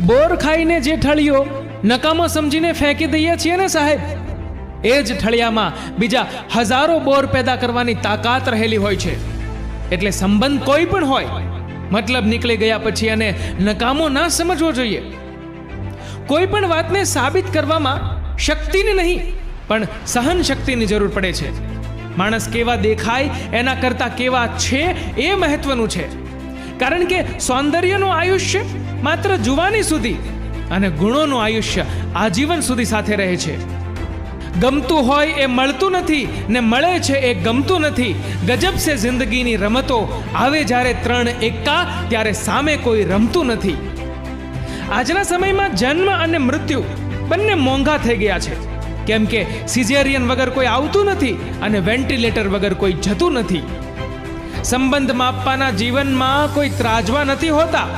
બોર ખાઈને જે ઠળિયો નકામો સમજીને ફેંકી દઈએ છીએ ને સાહેબ? એ જ ઠળિયામાં બીજા હજારો બોર પેદા કરવાની તાકાત રહેલી હોય છે. એટલે સંબંધ કોઈ પણ હોય, મતલબ નીકળી ગયા પછી અને નકામો ના સમજવો જોઈએ. કોઈ પણ વાતને સાબિત કરવામાં શક્તિને નહીં, પણ સહન શક્તિની જરૂર પડે છે. માણસ કેવા દેખાય, એના કરતાં કેવા છે, એ મહત્વનું છે. કારણ કે સૌંદર્યનું આયુષ્ય માત્ર જુવાની સુધી અને ગુણોનું આયુષ્ય આજીવન સુધી સાથે રહે છે. ગમતું હોય એ મળતું નથી ને મળે છે એ ગમતું નથી. ગજબ છે જિંદગીની રમતો આવે જ્યારે ત્રણ એકા, ત્યારે સામે કોઈ રમતું નથી. આજના સમયમાં જન્મ અને મૃત્યુ બંને મોંઘા થઈ ગયા છે. કેમ કે સિઝેરિયન વગર કોઈ આવતું નથી અને વેન્ટિલેટર વગર કોઈ જતું નથી. સંબંધ માપવાના જીવનમાં કોઈ ત્રાજવા નથી હોતા.